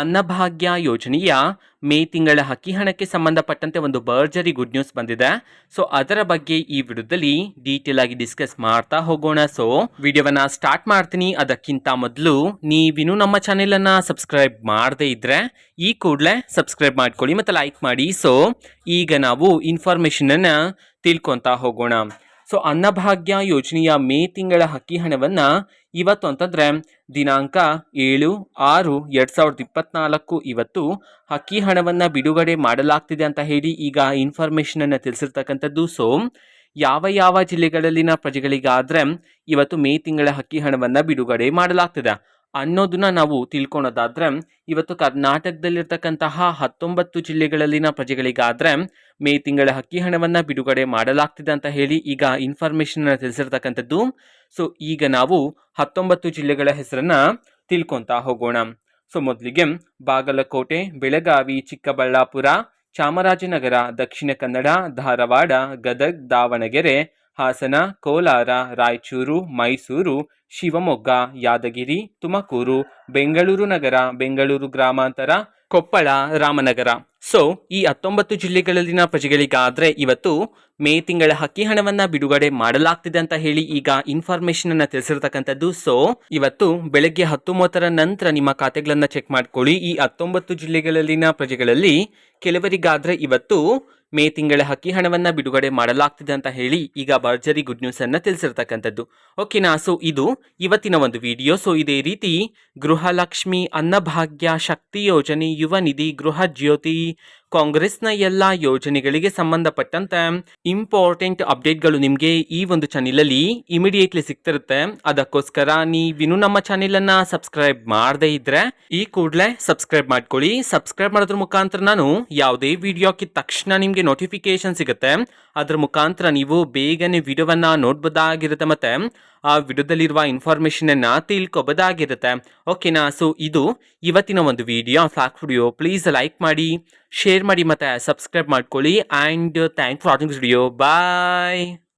ಅನ್ನಭಾಗ್ಯ ಯೋಜನೆಯ ಮೇ ತಿಂಗಳ ಹಕ್ಕಿ ಹಣಕ್ಕೆ ಸಂಬಂಧಪಟ್ಟಂತೆ ಒಂದು ಭರ್ಜರಿ ಗುಡ್ ನ್ಯೂಸ್ ಬಂದಿದೆ. ಸೊ ಅದರ ಬಗ್ಗೆ ಈ ವಿಡಿಯೋದಲ್ಲಿ ಡೀಟೇಲ್ ಆಗಿ ಡಿಸ್ಕಸ್ ಮಾಡ್ತಾ ಹೋಗೋಣ. ಸೊ ವಿಡಿಯೋವನ್ನ ಸ್ಟಾರ್ಟ್ ಮಾಡ್ತೀನಿ. ಅದಕ್ಕಿಂತ ಮೊದಲು ನೀವಿನ್ನು ನಮ್ಮ ಚಾನೆಲ್ ಅನ್ನ ಸಬ್ಸ್ಕ್ರೈಬ್ ಮಾಡದೇ ಇದ್ರೆ ಈ ಕೂಡಲೇ ಸಬ್ಸ್ಕ್ರೈಬ್ ಮಾಡ್ಕೊಳ್ಳಿ ಮತ್ತೆ ಲೈಕ್ ಮಾಡಿ. ಸೊ ಈಗ ನಾವು ಇನ್ಫಾರ್ಮೇಷನನ್ನು ತಿಳ್ಕೊತಾ ಹೋಗೋಣ. ಸೊ ಅನ್ನಭಾಗ್ಯ ಯೋಜನೆಯ ಮೇ ತಿಂಗಳ ಅಕ್ಕಿ ಹಣವನ್ನು ಇವತ್ತು ಅಂತಂದರೆ ದಿನಾಂಕ ಏಳು ಆರು ಎರಡು ಸಾವಿರದ ಇಪ್ಪತ್ನಾಲ್ಕು ಇವತ್ತು ಅಕ್ಕಿ ಹಣವನ್ನು ಬಿಡುಗಡೆ ಮಾಡಲಾಗ್ತಿದೆ ಅಂತ ಹೇಳಿ ಈಗ ಇನ್ಫಾರ್ಮೇಷನನ್ನು ತಿಳಿಸಿರ್ತಕ್ಕಂಥದ್ದು. ಸೊ ಯಾವ ಯಾವ ಜಿಲ್ಲೆಗಳಲ್ಲಿನ ಪ್ರಜೆಗಳಿಗಾದರೆ ಇವತ್ತು ಮೇ ತಿಂಗಳ ಅಕ್ಕಿ ಹಣವನ್ನು ಬಿಡುಗಡೆ ಮಾಡಲಾಗ್ತಿದೆ. ಅನ್ನೋದನ್ನ ನಾವು ತಿಳ್ಕೊಳೋದಾದ್ರೆ, ಇವತ್ತು ಕರ್ನಾಟಕದಲ್ಲಿರ್ತಕ್ಕಂತಹ ಹತ್ತೊಂಬತ್ತು ಜಿಲ್ಲೆಗಳಲ್ಲಿನ ಪ್ರಜೆಗಳಿಗಾದ್ರೆ ಮೇ ತಿಂಗಳ ಹಕ್ಕಿ ಹಣವನ್ನು ಬಿಡುಗಡೆ ಮಾಡಲಾಗ್ತಿದೆ ಅಂತ ಹೇಳಿ ಈಗ ಇನ್ಫಾರ್ಮೇಷನ್ ತಿಳಿಸಿರ್ತಕ್ಕಂಥದ್ದು. ಸೊ ಈಗ ನಾವು ಹತ್ತೊಂಬತ್ತು ಜಿಲ್ಲೆಗಳ ಹೆಸರನ್ನ ತಿಳ್ಕೊತಾ ಹೋಗೋಣ. ಸೊ ಮೊದಲಿಗೆ ಬಾಗಲಕೋಟೆ, ಬೆಳಗಾವಿ, ಚಿಕ್ಕಬಳ್ಳಾಪುರ, ಚಾಮರಾಜನಗರ, ದಕ್ಷಿಣ ಕನ್ನಡ, ಧಾರವಾಡ, ಗದಗ್, ದಾವಣಗೆರೆ ಹಾಸನ, ಕೋಲಾರ, ರಾಯಚೂರು, ಮೈಸೂರು, ಶಿವಮೊಗ್ಗ, ಯಾದಗಿರಿ, ತುಮಕೂರು, ಬೆಂಗಳೂರು ನಗರ, ಬೆಂಗಳೂರು ಗ್ರಾಮಾಂತರ, ಕೊಪ್ಪಳ, ರಾಮನಗರ. ಸೊ ಈ ಹತ್ತೊಂಬತ್ತು ಜಿಲ್ಲೆಗಳಲ್ಲಿನ ಪ್ರಜೆಗಳಿಗಾದ್ರೆ ಇವತ್ತು ಮೇ ತಿಂಗಳ ಹಕ್ಕಿ ಹಣವನ್ನ ಬಿಡುಗಡೆ ಮಾಡಲಾಗ್ತಿದೆ ಅಂತ ಹೇಳಿ ಈಗ ಇನ್ಫಾರ್ಮೇಶನ್ ಅನ್ನ ತಿಳಿಸಿರ್ತಕ್ಕಂಥದ್ದು. ಸೊ ಇವತ್ತು ಬೆಳಗ್ಗೆ ಹತ್ತು ಮೂವತ್ತರ ನಂತರ ನಿಮ್ಮ ಖಾತೆಗಳನ್ನ ಚೆಕ್ ಮಾಡ್ಕೊಳ್ಳಿ. ಈ ಹತ್ತೊಂಬತ್ತು ಜಿಲ್ಲೆಗಳಲ್ಲಿನ ಪ್ರಜೆಗಳಲ್ಲಿ ಕೆಲವರಿಗಾದ್ರೆ ಇವತ್ತು ಮೇ ತಿಂಗಳ ಹಕ್ಕಿ ಹಣವನ್ನ ಬಿಡುಗಡೆ ಮಾಡಲಾಗ್ತಿದೆ ಅಂತ ಹೇಳಿ ಈಗ ಭರ್ಜರಿ ಗುಡ್ ನ್ಯೂಸ್ ಅನ್ನ ತಿಳಿಸಿರ್ತಕ್ಕಂಥದ್ದು. ಓಕೆನಾ ಸೊ ಇದು ಇವತ್ತಿನ ಒಂದು ವಿಡಿಯೋ ಸೊ ಇದೇ ರೀತಿ ಗೃಹಲಕ್ಷ್ಮಿ ಅನ್ನಭಾಗ್ಯ ಶಕ್ತಿ ಯೋಜನೆ ಯುವ ನಿಧಿ ಗೃಹ ಜ್ಯೋತಿ ಕಾಂಗ್ರೆಸ್ನ ಎಲ್ಲ ಯೋಜನೆಗಳಿಗೆ ಸಂಬಂಧಪಟ್ಟಂತೆ ಇಂಪಾರ್ಟೆಂಟ್ ಅಪ್ಡೇಟ್ಗಳು ನಿಮಗೆ ಈ ಒಂದು ಚಾನೆಲಲ್ಲಿ ಇಮಿಡಿಯೇಟ್ಲಿ ಸಿಗ್ತಿರುತ್ತೆ. ಅದಕ್ಕೋಸ್ಕರ ನೀವಿನ್ನು ನಮ್ಮ ಚಾನೆಲನ್ನು ಸಬ್ಸ್ಕ್ರೈಬ್ ಮಾಡದೇ ಇದ್ರೆ ಈ ಕೂಡಲೇ ಸಬ್ಸ್ಕ್ರೈಬ್ ಮಾಡ್ಕೊಳ್ಳಿ. ಸಬ್ಸ್ಕ್ರೈಬ್ ಮಾಡೋದ್ರ ಮುಖಾಂತರ ನಾನು ಯಾವುದೇ ವಿಡಿಯೋ ಹಾಕಿದ ತಕ್ಷಣ ನಿಮಗೆ ನೋಟಿಫಿಕೇಶನ್ ಸಿಗುತ್ತೆ. ಅದ್ರ ಮುಖಾಂತರ ನೀವು ಬೇಗನೆ ವಿಡಿಯೋವನ್ನ ನೋಡ್ಬೋದಾಗಿರುತ್ತೆ ಮತ್ತು ಆ ವಿಡಿಯೋದಲ್ಲಿರುವ ಇನ್ಫಾರ್ಮೇಷನನ್ನು ತಿಳ್ಕೊಬೋದಾಗಿರುತ್ತೆ. ಓಕೆನಾ? ಸೊ, ಇದು ಇವತ್ತಿನ ಒಂದು video. Vlog video. Please like ಮಾಡಿ. ಶೇರ್ ಮಾಡಿ ಮತ್ತು ಸಬ್ಸ್ಕ್ರೈಬ್ ಮಾಡ್ಕೊಳ್ಳಿ and thank for watching video bye